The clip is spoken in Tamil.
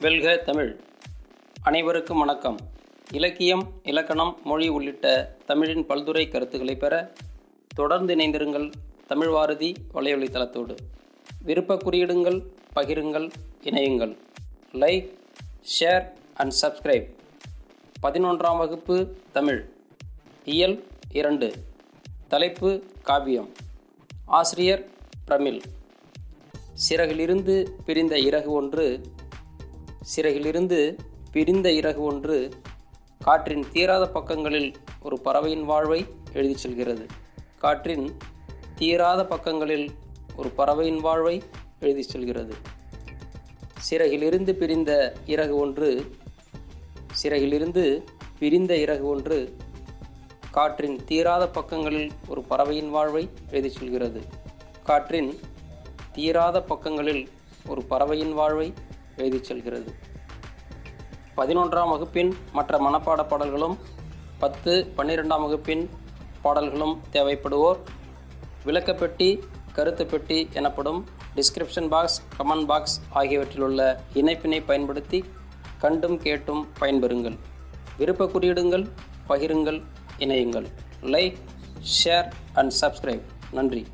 வெல்க தமிழ். அனைவருக்கும் வணக்கம். இலக்கியம் இலக்கணம் மொழி உள்ளிட்ட தமிழின் பல்துறை கருத்துக்களை பெற தொடர்ந்து இணைந்திருங்கள் தமிழ் வாரதி வலையொலி தளத்தோடு விருப்ப குறியிடுங்கள் பகிருங்கள் இணையுங்கள். லைக் ஷேர் அண்ட் சப்ஸ்கிரைப் பதினொன்றாம் வகுப்பு தமிழ். இயல் இரண்டு. தலைப்பு காவியம். ஆசிரியர் பிரமிழ் சிறகிலிருந்து பிரிந்த இறகு ஒன்று சிறையிலிருந்து பிரிந்த இறகு ஒன்று காற்றின் தீராத பக்கங்களில் ஒரு பறவையின் வாழ்வை எழுதிச் செல்கிறது. காற்றின் தீராத பக்கங்களில் ஒரு பறவையின் வாழ்வை எழுதி செல்கிறது. சிறகிலிருந்து பிரிந்த இறகு ஒன்று சிறகிலிருந்து பிரிந்த இறகு ஒன்று காற்றின் தீராத பக்கங்களில் ஒரு பறவையின் வாழ்வை எழுதிச் செல்கிறது. காற்றின் தீராத பக்கங்களில் ஒரு பறவையின் வாழ்வை எழுதி செல்கிறது. பதினொன்றாம் வகுப்பின் மற்ற மனப்பாட பாடல்களும் பத்து பன்னிரெண்டாம் வகுப்பின் பாடல்களும் தேவைப்படுவோர் விளக்கப்பெட்டி கருத்து பெட்டி எனப்படும் டிஸ்கிரிப்ஷன் பாக்ஸ் கமெண்ட் பாக்ஸ் ஆகியவற்றில் உள்ள இணைப்பினை பயன்படுத்தி கண்டும் கேட்டும் பயன்பெறுங்கள். விருப்ப குறியிடுங்கள் பகிருங்கள் இணையுங்கள். லைக் ஷேர் அண்ட் சப்ஸ்கிரைப் நன்றி.